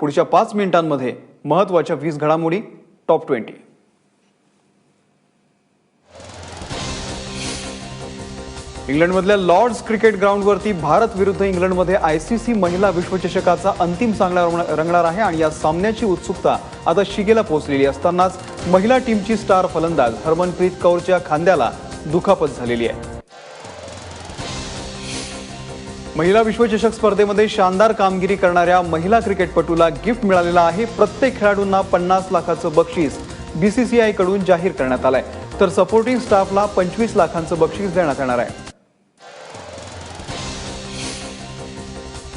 पुढच्या पाच मिनिटांमध्ये महत्त्वाच्या वीस घडामोडी टॉप ट्वेंटी. इंग्लंडमधल्या लॉर्ड्स क्रिकेट ग्राउंडवरती भारत विरुद्ध इंग्लंडमध्ये आयसीसी महिला विश्वचषकाचा अंतिम सामना रंगणार आहे आणि या सामन्याची उत्सुकता आता शिगेला पोहोचलेली असतानाच महिला टीमची स्टार फलंदाज हरमनप्रीत कौरच्या खांद्याला दुखापत झालेली आहे. महिला विश्वचषक स्पर्धेमध्ये शानदार कामगिरी करणाऱ्या महिला क्रिकेटपटूला गिफ्ट मिळालेला आहे. प्रत्येक खेळाडूंना पन्नास लाखाचं बक्षीस बीसीसीआयकडून जाहीर करण्यात आलंय. तर सपोर्टिंग स्टाफला पंचवीस लाखांचं बक्षीस देण्यात येणार आहे.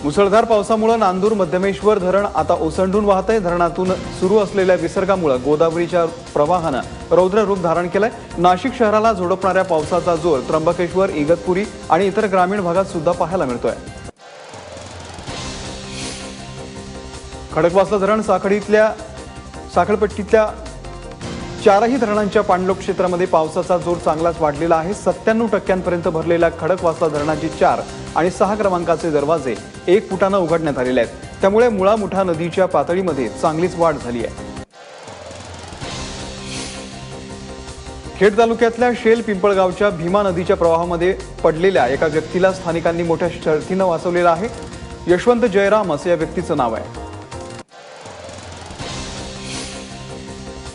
मुसळधार पावसामुळे नांदूर मध्यमेश्वर धरण आता ओसंडून वाहत आहे धरणातून सुरू असलेल्या विसर्गामुळे गोदावरीच्या प्रवाहानं रौद्र रूप धारण केलंय. नाशिक शहराला झोडपणाऱ्या पावसाचा जोर त्र्यंबकेश्वर इगतपुरी आणि इतर ग्रामीण भागात सुद्धा पाहायला मिळतोय. खडकवासला धरण साखळीतल्या साखळपट्टीतल्या चारही धरणांच्या पाणलोट क्षेत्रामध्ये पावसाचा जोर चांगलाच वाढलेला आहे. सत्त्याण्णव टक्क्यांपर्यंत भरलेल्या खडकवासला धरणाचे चार आणि सहा क्रमांकाचे दरवाजे एक फुटानं उघडण्यात आलेले आहेत. त्यामुळे मुळा मुठा नदीच्या पातळीमध्ये चांगलीच वाढ झाली आहे. खेड तालुक्यातल्या शेल पिंपळगावच्या भीमा नदीच्या प्रवाहामध्ये पडलेल्या एका व्यक्तीला स्थानिकांनी मोठ्या शर्थीनं वाचवलेलं आहे. यशवंत जयराम असं या व्यक्तीचं नाव आहे.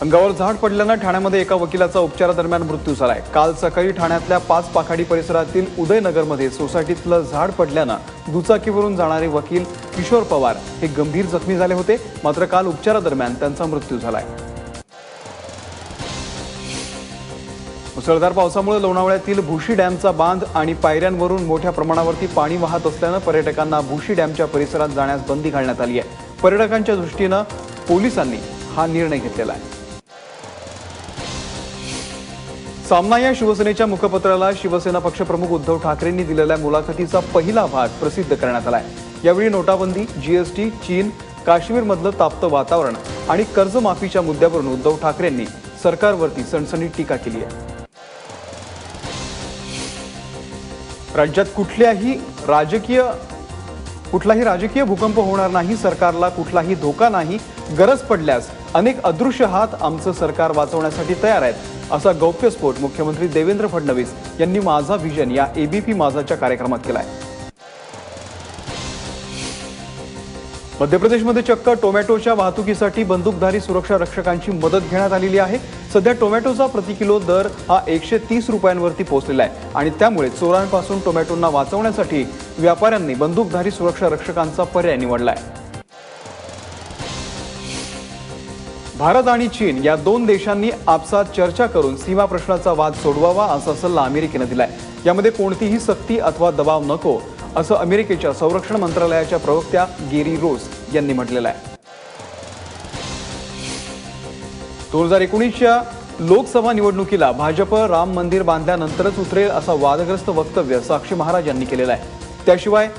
अंगावर झाड पडल्यानं ठाण्यामध्ये एका वकिलाचा उपचारादरम्यान मृत्यू झालाय. काल सकाळी ठाण्यातल्या पाच पाखाडी परिसरातील उदयनगरमध्ये सोसायटीतलं झाड पडल्यानं दुचाकीवरून जाणारे वकील किशोर पवार हे गंभीर जखमी झाले होते. मात्र काल उपचारादरम्यान त्यांचा मृत्यू झालाय. मुसळधार पावसामुळे लोणावळ्यातील भुशी डॅमचा बांध आणि पायऱ्यांवरून मोठ्या प्रमाणावरती पाणी वाहत असल्यानं पर्यटकांना भुशी डॅमच्या परिसरात जाण्यास बंदी घालण्यात आली आहे. पर्यटकांच्या दृष्टीनं पोलिसांनी हा निर्णय घेतलेला आहे. सामना या शिवसेनेच्या मुखपत्राला शिवसेना पक्षप्रमुख उद्धव ठाकरेंनी दिलेल्या मुलाखतीचा पहिला भाग प्रसिद्ध करण्यात आलाय. यावेळी नोटाबंदी जीएसटी चीन काश्मीरमधलं तापतं वातावरण आणि कर्जमाफीच्या मुद्द्यावरून उद्धव ठाकरेंनी सरकारवरती सणसणीत टीका केली आहे. राज्यात कुठल्याही राजकीय कुठलाही राजकीय भूकंप होणार नाही सरकारला कुठलाही धोका नाही गरज पडल्यास अनेक अदृश्य हात आमचं सरकार वाचवण्यासाठी तयार आहेत. असा गौप्यस्फोट मुख्यमंत्री देवेंद्र फडणवीस यांनी माझा व्हिजन या एबीपी माझाच्या कार्यक्रमात केला आहे मध्य प्रदेशमध्ये चक्क टोमॅटोच्या वाहतुकीसाठी बंदूकधारी सुरक्षा रक्षकांची मदत घेण्यात आलेली आहे. सध्या टोमॅटोचा प्रति किलो दर हा एकशे तीस रुपयांवरती पोहोचलेला आहे आणि त्यामुळे चोरांपासून टोमॅटोंना वाचवण्यासाठी व्यापाऱ्यांनी बंदूकधारी सुरक्षा रक्षकांचा पर्याय निवडलाय. भारत आणि चीन या दोन देशांनी आपसात चर्चा करून सीमा प्रश्नाचा वाद सोडवावा असा सल्ला अमेरिकेनं दिलाय. यामध्ये कोणतीही सक्ती अथवा दबाव नको असं अमेरिकेच्या संरक्षण मंत्रालयाच्या प्रवक्त्या गेरी रोस यांनी म्हटलेलं आहे. दोन हजार एकोणीसच्या लोकसभा निवडणुकीला भाजप राम मंदिर बांधल्यानंतरच उतरेल असा वादग्रस्त वक्तव्य साक्षी महाराज यांनी केलेलं आहे. त्याशिवाय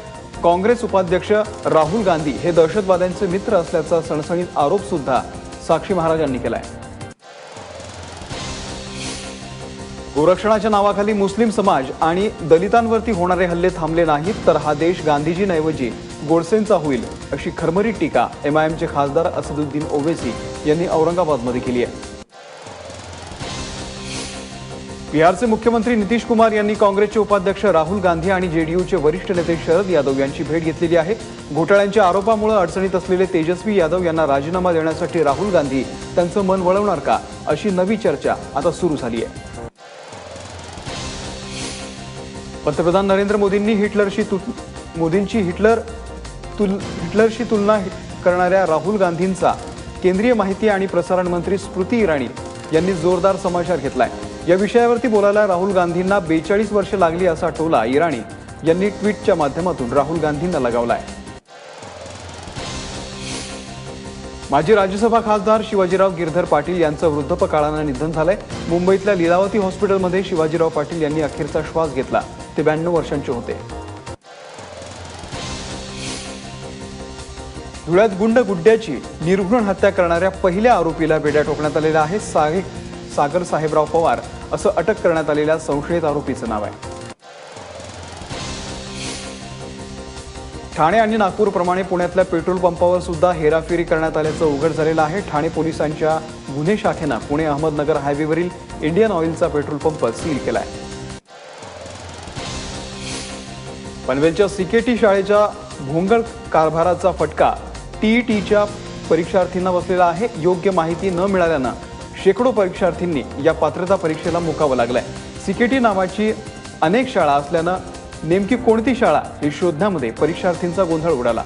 काँग्रेस उपाध्यक्ष राहुल गांधी हे दहशतवाद्यांचे मित्र असल्याचा सणसणीत आरोप सुद्धा साक्षी महाराज यांनी केलाय. गोरक्षणाच्या नावाखाली मुस्लिम समाज आणि दलितांवरती होणारे हल्ले थांबले नाहीत तर हा देश गांधीजींऐवजी गोडसेंचा होईल अशी खरमरी टीका एमआयएमचे खासदार असदुद्दीन ओवेसी यांनी औरंगाबादमध्ये केली आहे. बिहारचे मुख्यमंत्री नितीश कुमार यांनी काँग्रेसचे उपाध्यक्ष राहुल गांधी आणि जेडीयूचे वरिष्ठ नेते शरद यादव यांची भेट घेतलेली आहे. घोटाळ्यांच्या आरोपामुळे अडचणीत असलेले तेजस्वी यादव यांना राजीनामा देण्यासाठी राहुल गांधी त्यांचं मन वळवणार का? अशी नवी चर्चा आता सुरू झाली आहे. पंतप्रधान नरेंद्र मोदींनी हिटलरशी तु मोदींची हिटलर तुल हिटलरशी तुलना करणाऱ्या राहुल गांधींचा केंद्रीय माहिती आणि प्रसारण मंत्री स्मृती इराणी यांनी जोरदार समाचार घेतलाय. या विषयावरती बोलायला राहुल गांधींना बेचाळीस वर्ष लागली असा टोला इराणी यांनी ट्विटच्या माध्यमातून राहुल गांधींना लगावलाय. माजी राज्यसभा खासदार शिवाजीराव गिरधर पाटील यांचं वृद्धपकाळानं निधन झालंय. मुंबईतल्या लीलावती हॉस्पिटलमध्ये शिवाजीराव पाटील यांनी अखेरचा श्वास घेतला. ते ब्याण्णव वर्षांचे होते. धुळ्यात गुंड गुड्ड्याची निर्घृण हत्या करणाऱ्या पहिल्या आरोपीला बेड्या ठोकण्यात आलेल्या आहेत सागर साहेबराव पवार. असं अटक करण्यात आलेल्या संशयित आरोपीचं नाव आहे. ठाणे आणि नागपूरप्रमाणे पुण्यातल्या पेट्रोल पंपावर सुद्धा हेराफेरी करण्यात आल्याचं उघड झालेलं आहे. ठाणे पोलिसांच्या गुन्हे शाखेनं पुणे अहमदनगर हायवेवरील इंडियन ऑइलचा पेट्रोल पंप सील केला आहे पनवेलच्या सीकेटी शाळेच्या भोंगळ कारभाराचा फटका टीईटीच्या परीक्षार्थींना बसलेला आहे. योग्य माहिती न मिळाल्यानं शेकडो परीक्षार्थींनी या पात्रता परीक्षेला मुकावं लागलंय. सीकेटी नावाची अनेक शाळा असल्यानं नेमकी कोणती शाळा हे शोधण्यामध्ये परीक्षार्थींचा गोंधळ उडाला?